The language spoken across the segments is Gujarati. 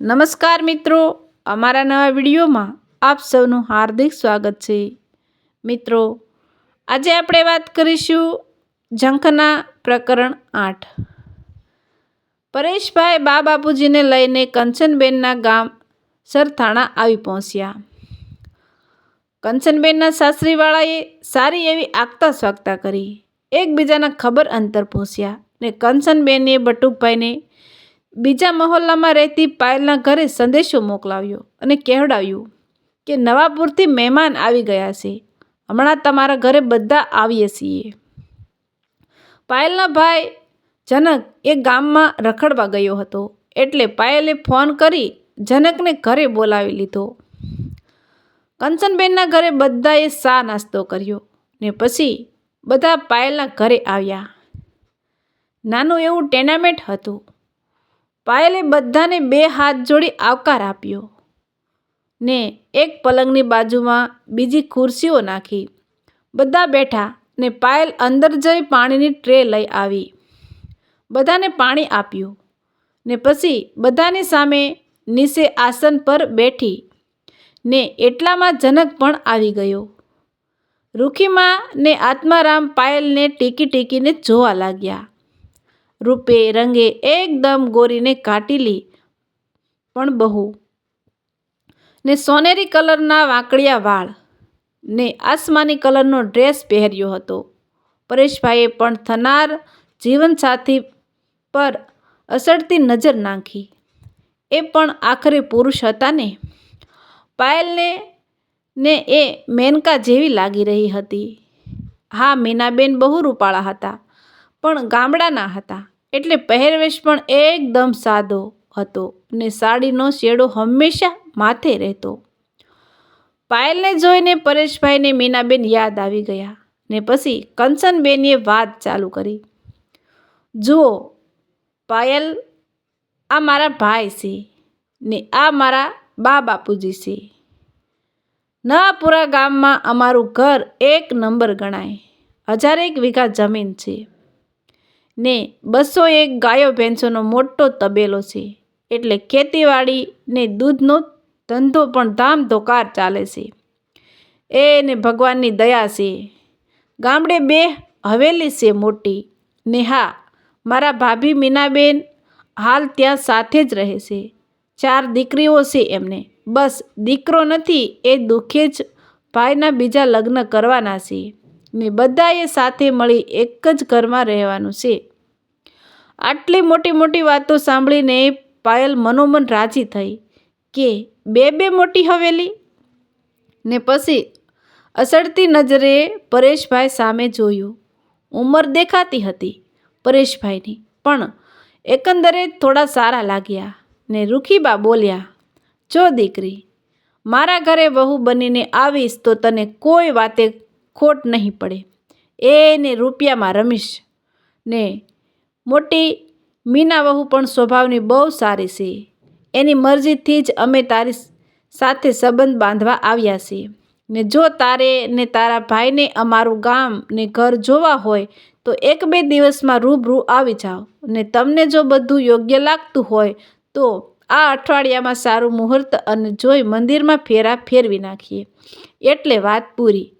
નમસ્કાર મિત્રો, અમારા નવા વિડીયોમાં આપ સૌનું હાર્દિક સ્વાગત છે. મિત્રો, આજે આપણે વાત કરીશું ઝંખના પ્રકરણ આઠ. પરેશભાઈ બા બાપુજીને લઈને કંચનબેનના ગામ સરથાણા આવી પહોંચ્યા. કંચનબેનના સાસરીવાળાએ સારી એવી આગતા સ્વાગતા કરી. એકબીજાના ખબર અંતર પૂછ્યા ને કંચનબેને બટુકભાઈને બીજા મહોલ્લામાં રહેતી પાયલના ઘરે સંદેશો મોકલાવ્યો અને કહેવડાવ્યું કે નવાપુરથી મહેમાન આવી ગયા છે. હમણાં તમારા ઘરે બધા આવીએ છીએ. પાયલના ભાઈ જનક એ ગામમાં રખડવા ગયો હતો એટલે પાયલે ફોન કરી જનકને ઘરે બોલાવી લીધો. કંચનબેનના ઘરે બધાએ સા નાસ્તો કર્યો ને પછી બધા પાયલના ઘરે આવ્યા. નાનું એવું ટેનામેન્ટ હતું. પાયલે બધાને બે હાથ જોડી આવકાર આપ્યો. ને એક પલંગની બાજુમાં બીજી ખુરશીઓ નાખી. બધા બેઠા ને પાયલ અંદર જઈ પાણીની ટ્રે લઈ આવી. બધાને પાણી આપ્યું. ને પછી બધાની સામે નીચે આસન પર બેઠી. ને એટલામાં જનક પણ આવી ગયો. રૂખીમાં ને આત્મારામ પાયલને ટીકી ટીકીને જોવા લાગ્યા. રૂપે રંગે એકદમ ગોરીને કાટીલી પણ બહુ. ને સોનેરી કલરના વાંકડિયા વાળ. ને આસમાની કલરનો ડ્રેસ પહેર્યો હતો. પરેશભાઈએ પણ થનાર જીવનસાથી પર અસડતી નજર નાખી. એ પણ આખરે પુરુષ હતા ને? પાયલને ને એ મેનકા જેવી લાગી રહી હતી. હા, મીનાબેન બહુ રૂપાળા હતા, પણ ગામડાના હતા. એટલે પહેરવેશ પણ એકદમ સાદો હતો ને સાડીનો શેડો હંમેશા માથે રહેતો. પાયલને જોઈને પરેશભાઈને મીનાબેન યાદ આવી ગયા ને પછી કંચનબેનીએ વાત ચાલુ કરી. જુઓ, પાયલ આ મારા ભાઈ છે ને આ મારા બા બાપુજી છે. નવાપુરા ગામમાં અમારું ઘર એક નંબર ગણાય. હજારેક વીઘા જમીન છે. ને બસો એક ગાયો ભેંસોનો મોટો તબેલો છે. એટલે ખેતીવાડી ને દૂધનો ધંધો પણ ધામધોકાર ચાલે છે. એને ભગવાનની દયા છે. ગામડે બે હવેલી છે મોટી. ને હા, મારા ભાભી મીનાબેન હાલ ત્યાં સાથે જ રહે છે. ચાર દીકરીઓ છે એમને. બસ, દીકરો નથી, એ દુઃખે જ ભાઈના બીજા લગ્ન કરવાના છે. ને બધાએ સાથે મળી એક જ ઘરમાં રહેવાનું છે. આટલી મોટી મોટી વાતો સાંભળીને પાયલ મનોમન રાજી થઈ. કે બે બે મોટી હવેલી? ને પછી અસડતી નજરે પરેશભાઈ સામે જોયું. ઉંમર દેખાતી હતી પરેશભાઈની, પણ એકંદરે થોડા સારા લાગ્યા ને રૂખીબા બોલ્યા, જો દીકરી, મારા ઘરે વહુ બનીને આવીશ તો તને કોઈ વાતે ખોટ નહીં પડે. એને રૂપિયામાં રમીશ. ને મોટી મીના વહુ પણ સ્વભાવની બહુ સારી છે. એની મરજીથી જ અમે તારી સાથે સંબંધ બાંધવા આવ્યા છીએ. ને જો તારે ને તારા ભાઈને અમારું ગામ ને ઘર જોવા હોય, તો એક બે દિવસમાં રૂબરૂ આવી જાઓ. ને તમને જો બધું યોગ્ય લાગતું હોય, તો આ અઠવાડિયામાં સારું મુહૂર્ત અને જોઈ મંદિરમાં ફેરા ફેરવી નાખીએ. એટલે વાત પૂરી.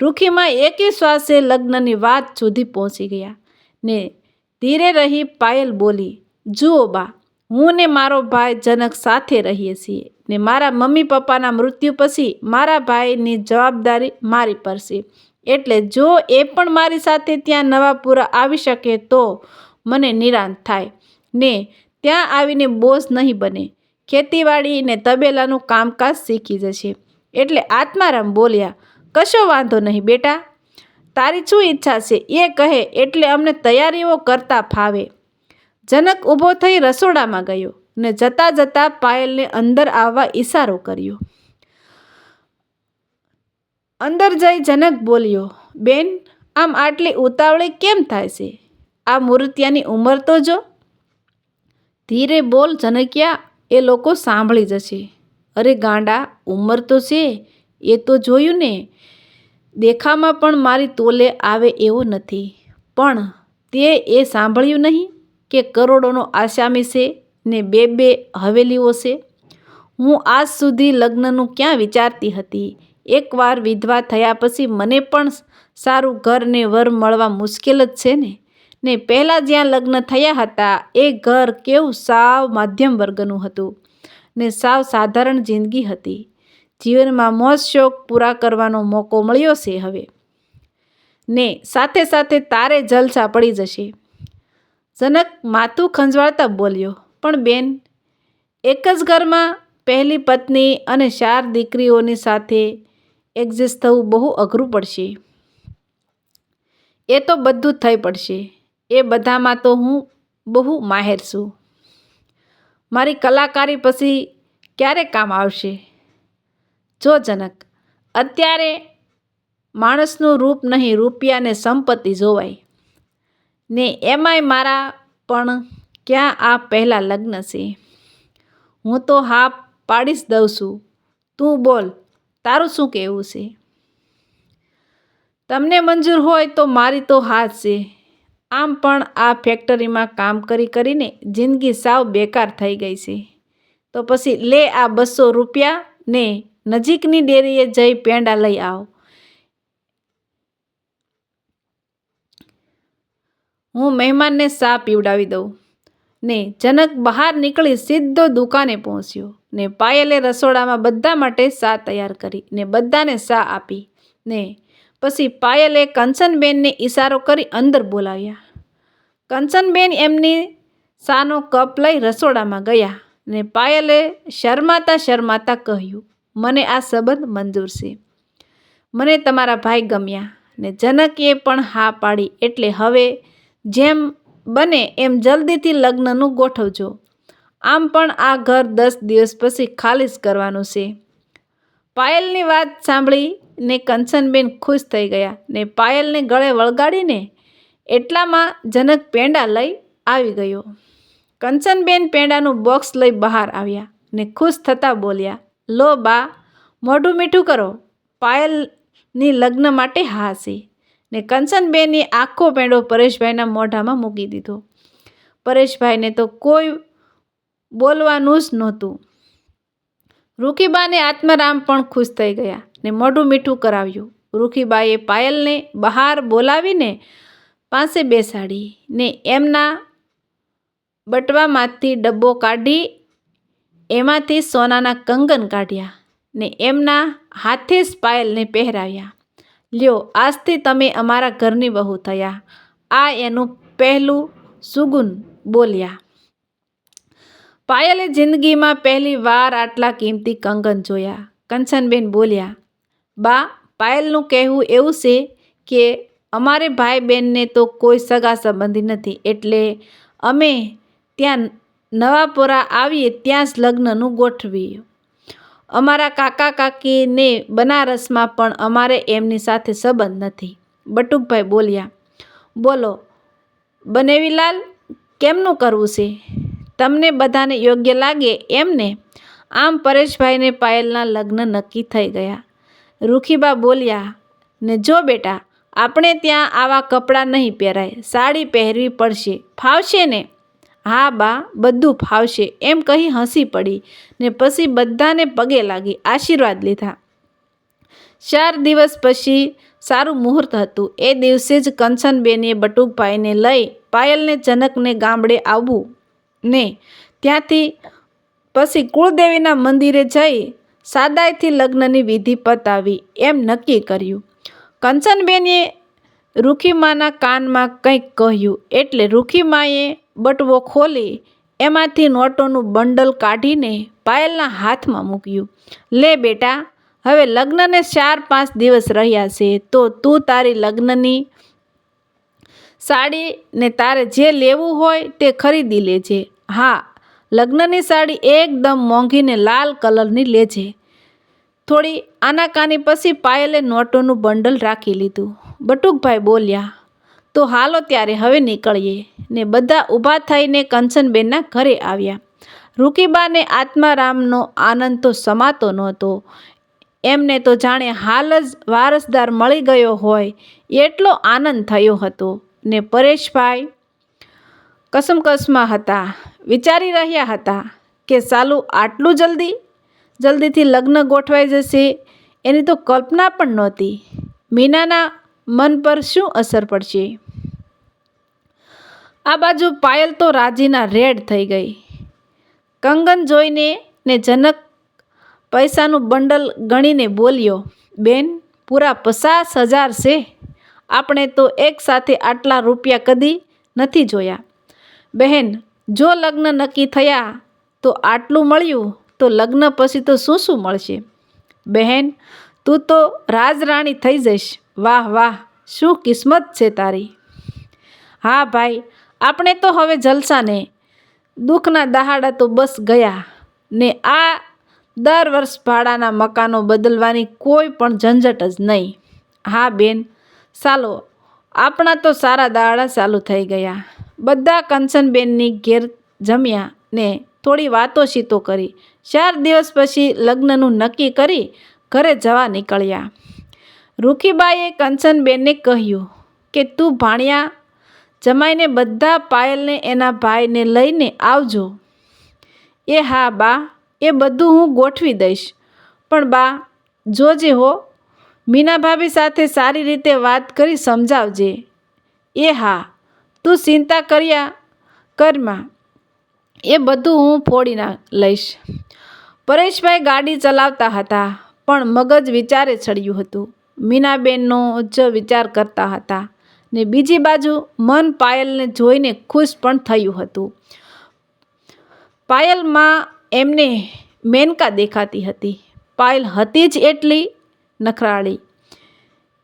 રૂખીમાં એકે શ્વાસે લગ્નની વાત સુધી પહોંચી ગયા. ને ધીરે રહી પાયલ બોલી, જુઓ બા, હું ને મારો ભાઈ જનક સાથે રહીએ છીએ ને મારા મમ્મી પપ્પાના મૃત્યુ પછી મારા ભાઈની જવાબદારી મારી પર છે એટલે જો એ પણ મારી સાથે ત્યાં નવાપુરા આવી શકે તો મને નિરાંત થાય. ને ત્યાં આવીને બોઝ નહીં બને. ખેતીવાડી ને તબેલાનું કામકાજ શીખી જશે. એટલે આત્મારામ બોલ્યા, કશો વાંધો નહીં બેટા તારી શું ઈચ્છા છે? એ કહે, એટલે અમને તૈયારીઓ કરતા ફાવે. જનક ઊભો થઈ રસોડામાં ગયો ને જતાં જતાં પાયલને અંદર આવવા ઈશારો કર્યો. અંદર જઈ જનક બોલ્યો, બેન, આમ આટલી ઉતાવળી કેમ થાય છે? આ મૂર્તિયાની ઉંમર તો જો. ધીરે બોલ જનકિયા, એ લોકો સાંભળી જશે. અરે ગાંડા, ઉંમર તો છે. એ તો જોયું ને. દેખામાં પણ મારી તોલે આવે એવો નથી. પણ તે એ સાંભળ્યું નહીં કે કરોડોનો આસામી છે ને બે બે હવેલીઓ છે. હું આજ સુધી લગ્નનું ક્યાં વિચારતી હતી? એકવાર વિધવા થયા પછી મને પણ સારું ઘર ને વર મળવા મુશ્કેલ જ છે ને? ને પહેલાં જ્યાં લગ્ન થયા હતા, એ ઘર કેવું સાવ મધ્યમ વર્ગનું હતું ને સાવ સાધારણ જિંદગી હતી. જીવનમાં મોજ શોખ પૂરા કરવાનો મોકો મળ્યો છે હવે. ને સાથે સાથે તારે જલસા પડી જશે. જનક માથું ખંજવાળતા બોલ્યો, પણ બેન, એક જ ઘરમાં પહેલી પત્ની અને ચાર દીકરીઓની સાથે એક્ઝિસ્ટ થવું બહુ અઘરું પડશે. એ તો બધું થઈ પડશે. એ બધામાં તો હું બહુ માહેર છું. મારી કલાકારી પછી ક્યારે કામ આવશે? જો જનક અત્યારે માણસનું રૂપ નહીં રૂપિયાને સંપત્તિ જોવાય. ને એમાંય મારા પણ ક્યાં આ પહેલાં લગ્ન છે? હું તો હા પાડીશ દઉં છું. તું બોલ, તારું શું કહેવું છે? તમને મંજૂર હોય તો મારી તો હાથ છે. આમ પણ આ ફેક્ટરીમાં કામ કરી કરીને જિંદગી સાવ બેકાર થઈ ગઈ છે. તો પછી લે આ બસો રૂપિયા ને નજીકની ડેરીએ જઈ પેંડા લઈ આવો. હું મહેમાનને સા પીવડાવી દઉં. ને જનક બહાર નીકળી સીધો દુકાને પહોંચ્યો. ને પાયલે રસોડામાં બધા માટે સા તૈયાર કરી ને બધાને સા આપી. ને પછી પાયલે કંચનબેનને ઈશારો કરી અંદર બોલાવ્યા. કંચનબેન એમની સાનો કપ લઈ રસોડામાં ગયા. ને પાયલે શરમાતા શરમાતા કહ્યું મને આ સંબંધ મંજૂર છે. મને તમારા ભાઈ ગમ્યા ને જનકીએ પણ હા પાડી એટલે હવે જેમ બને એમ જલ્દીથી લગ્નનું ગોઠવજો. આમ પણ આ ઘર દસ દિવસ પછી ખાલી જ કરવાનું છે. પાયલની વાત સાંભળી ને કંચનબેન ખુશ થઈ ગયા ને પાયલને ગળે વળગાડીને એટલામાં જનક પેંડા લઈ આવી ગયો. કંચનબેન પેંડાનું બોક્સ લઈ બહાર આવ્યા ને ખુશ થતાં બોલ્યા લો બા, મોઢું મીઠું કરો. પાયલની લગ્ન માટે હા છે ને કંચનબેનની આખો પેંડો પરેશભાઈના મોઢામાં મૂકી દીધો. પરેશભાઈને તો કોઈ બોલવાનું જ નહોતું. રૂખીબાને આત્મારામ પણ ખુશ થઈ ગયા ને મોઢું મીઠું કરાવ્યું. રૂખીબાએ પાયલને બહાર બોલાવીને પાસે બેસાડી ને એમના બટવામાંથી ડબ્બો કાઢી એમાંથી સોનાના કંગન કાઢ્યા ને એમના હાથે જ પાયલને પહેરાવ્યા. લ્યો, આજથી તમે અમારા ઘરની બહુ થયા. આ એનું પહેલું સુગુન બોલ્યા. પાયલે જિંદગીમાં પહેલી વાર આટલા કિંમતી કંગન જોયા. કંચનબેન બોલ્યા, બા, પાયલનું કહેવું એવું છે કે અમારે ભાઈ બહેનને તો કોઈ સગા સંબંધી નથી. એટલે અમે ત્યાં નવાપોરા આવીએ ત્યાં જ લગ્નનું ગોઠવીએ. અમારા કાકા કાકીને બનારસમાં પણ અમારે એમની સાથે સંબંધ નથી. બટુકભાઈ બોલ્યા, બોલો, બનેવીલાલ, કેમનું કરવું છે? તમને બધાને યોગ્ય લાગે એમને આમ પરેશભાઈને પાયલના લગ્ન નક્કી થઈ ગયા. રૂખીબા બોલ્યા, ને જો બેટા, આપણે ત્યાં આવા કપડાં નહીં પહેરાય. સાડી પહેરવી પડશે. ફાવશે ને? હા બા, બધું ફાવશે. એમ કહી હસી પડી ને પછી બધાને પગે લાગી, આશીર્વાદ લીધા. ચાર દિવસ પછી સારું મુહૂર્ત હતું. એ દિવસે જ કંચનબેને બટુકભાઈને લઈ પાયલને જનકને ગામડે આવવું ને ત્યાંથી પછી કુળદેવીના મંદિરે જઈ સાદાઈથી લગ્નની વિધિ પતાવી એમ નક્કી કર્યું. કંચનબેને રૂખીમાના કાનમાં કંઈક કહ્યું એટલે રૂખીમાએ બટવો ખોલી એમાંથી નોટોનું બંડલ કાઢીને પાયલના હાથમાં મૂક્યું. લે બેટા, હવે લગ્નને ચાર પાંચ દિવસ રહ્યા છે, તો તું તારી લગ્નની સાડી ને તારે જે લેવું હોય તે ખરીદી લેજે. હા, લગ્નની સાડી એકદમ મોંઘીને લાલ કલરની લેજે. થોડી આનાકાની પછી પાયલે નોટોનું બંડલ રાખી લીધું. બટુકભાઈ બોલ્યા તો હાલો ત્યારે હવે નીકળીએ. ને બધા ઊભા થઈને કંચનબેનના ઘરે આવ્યા. રૂકીબાને આત્મારામનો આનંદ તો સમાતો નહોતો. એમને તો જાણે હાલ જ વારસદાર મળી ગયો હોય એટલો આનંદ થયો હતો. ને પરેશભાઈ કસમકસમાં હતા. વિચારી રહ્યા હતા કે સાલું આટલું જલ્દી? જલ્દીથી લગ્ન ગોઠવાઈ જશે? એની તો કલ્પના પણ નહોતી. મીનાના મન પર શું અસર પડશે? આ બાજુ પાયલ તો રાજીના રેડ થઈ ગઈ. કંગન જોઈને ને જનક પૈસાનું બંડલ ગણીને બોલ્યો, બેન, પૂરા પચાસ હજાર છે. આપણે તો એક સાથે આટલા રૂપિયા કદી નથી જોયા. બહેન જો લગ્ન નક્કી થયા તો આટલું મળ્યું તો લગ્ન પછી તો શું શું મળશે? બહેન તું તો રાજરાણી થઈ જઈશ. વાહ વાહ, શું કિસ્મત છે તારી. હા ભાઈ આપણે તો હવે જલસાને દુઃખના દહાડા તો બસ ગયા ને આ દર વર્ષ ભાડાના મકાનો બદલવાની કોઈ પણ ઝંઝટ જ નહીં. હા બેન, ચાલો, આપણા તો સારા દાડા ચાલુ થઈ ગયા. બધા કંચનબેનની ઘેર જમ્યા ને થોડી વાતો શીતો કરી. ચાર દિવસ પછી લગ્નનું નક્કી કરી ઘરે જવા નીકળ્યા. રૂખીબાઈએ કંચનબેનને કહ્યું કે, તું ભાણિયા જમાઈને બધા પાયલને એના ભાઈને લઈને આવજો. એ હા બા, એ બધું હું ગોઠવી દઈશ. પણ બા, જોજે હો મીના ભાભી સાથે સારી રીતે વાત કરી સમજાવજે. એ હા, તું ચિંતા કર્યા કરમાં એ બધું હું ફોડી ના લઈશ. પરેશભાઈ ગાડી ચલાવતા હતા, પણ મગજ વિચારે ચડ્યું હતું. મીનાબેનનો જ વિચાર કરતા હતા. ને બીજી બાજુ મન પાયલને જોઈને ખુશ પણ થયું હતું. પાયલમાં એમને મેનકા દેખાતી હતી. પાયલ હતી જ એટલી નખરાળી.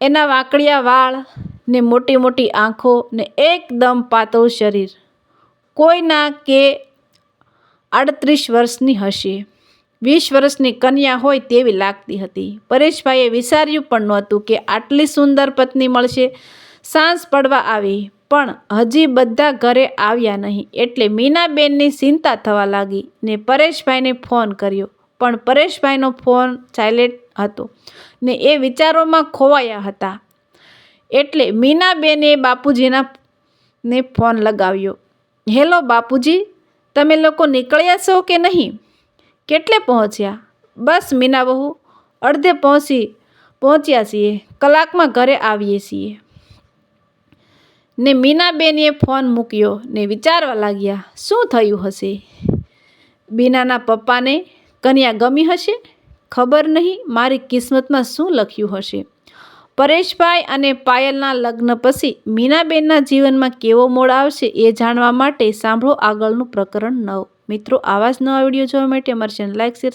એના વાંકડિયા વાળ ને મોટી મોટી આંખો ને એકદમ પાતળું શરીર. કોઈના કે આડત્રીસ વર્ષની હશે. વીસ વર્ષની કન્યા હોય તેવી લાગતી હતી. પરેશભાઈએ વિચાર્યું પણ નહોતું કે આટલી સુંદર પત્ની મળશે સાંજ પડવા આવી, પણ હજી બધા ઘરે આવ્યા નહીં. એટલે મીનાબેનની ચિંતા થવા લાગી ને પરેશભાઈને ફોન કર્યો. પણ પરેશભાઈનો ફોન સાયલેન્ટ હતો ને એ વિચારોમાં ખોવાયા હતા. એટલે મીનાબેને બાપુજીના ને ફોન લગાવ્યો. હેલો બાપુજી, તમે લોકો નીકળ્યા છો કે નહીં? કેટલે પહોંચ્યા? બસ મીના બહુ, અડધે પહોંચી, પહોંચ્યા છીએ. કલાકમાં ઘરે આવીએ છીએ. ને મીનાબેનએ ફોન મૂક્યો ને વિચારવા લાગ્યા, શું થયું હશે? બીનાના પપ્પાને કન્યા ગમી હશે? ખબર નહીં મારી કિસ્મતમાં શું લખ્યું હશે. પરેશભાઈ અને પાયલના લગ્ન પછી મીનાબેનના જીવનમાં કેવો મોડ આવશે એ જાણવા માટે સાંભળો આગળનું પ્રકરણ નવ. મિત્રો, આવા જ નવા વીડિયો જોવા માટે અમારી ચેનલ લાઈક, શેર